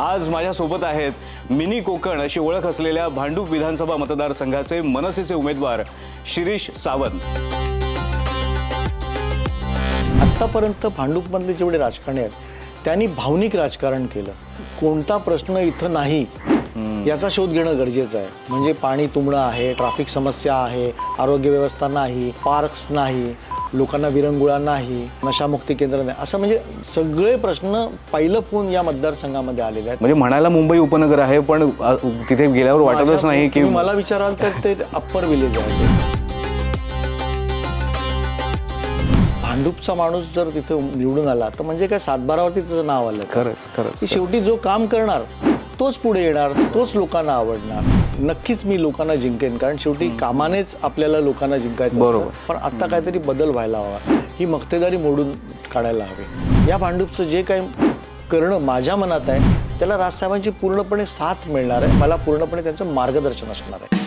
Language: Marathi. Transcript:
आज माझ्यासोबत आहेत मिनी कोकण अशी ओळख असलेल्या भांडूप विधानसभा मतदारसंघाचे मनसेचे उमेदवार शिरीष सावंत. आत्तापर्यंत भांडूपमधले जेवढे राजकारणी आहेत त्यांनी भावनिक राजकारण केलं. कोणता प्रश्न इथं नाही याचा शोध घेणं गरजेचं आहे. म्हणजे पाणी तुंबणं आहे ट्रॅफिक समस्या आहे आरोग्य व्यवस्था नाही पार्क्स नाही लोकांना विरंगुळा नाही नशामुक्ती केंद्र नाही. असं म्हणजे सगळे प्रश्न पहिलं फोन या मतदारसंघामध्ये आलेले आहेत. म्हणजे म्हणायला मुंबई उपनगर आहे पण अ, तिथे गेल्यावर वाटतच नाही की तुम्ही मला विचाराल तर ते अप्पर विलेज आहे. भांडूपचा माणूस जर तिथे निवडून आला तर म्हणजे काय सातबारावरती त्याचं नाव आलं? का? खरंच खरंच की शेवटी जो काम करणार तोच पुढे येणार तोच लोकांना आवडणार. नक्कीच मी लोकांना जिंकेन कारण शेवटी कामानेच आपल्याला लोकांना जिंकायचं. बरोबर. पण आता काहीतरी बदल व्हायला हवा. ही मक्तेदारी मोडून काढायला हवी. या भांडूपचं जे काही करणं माझ्या मनात आहे त्याला राजसाहेबांची पूर्णपणे साथ मिळणार आहे. मला पूर्णपणे त्यांचं मार्गदर्शन असणार आहे.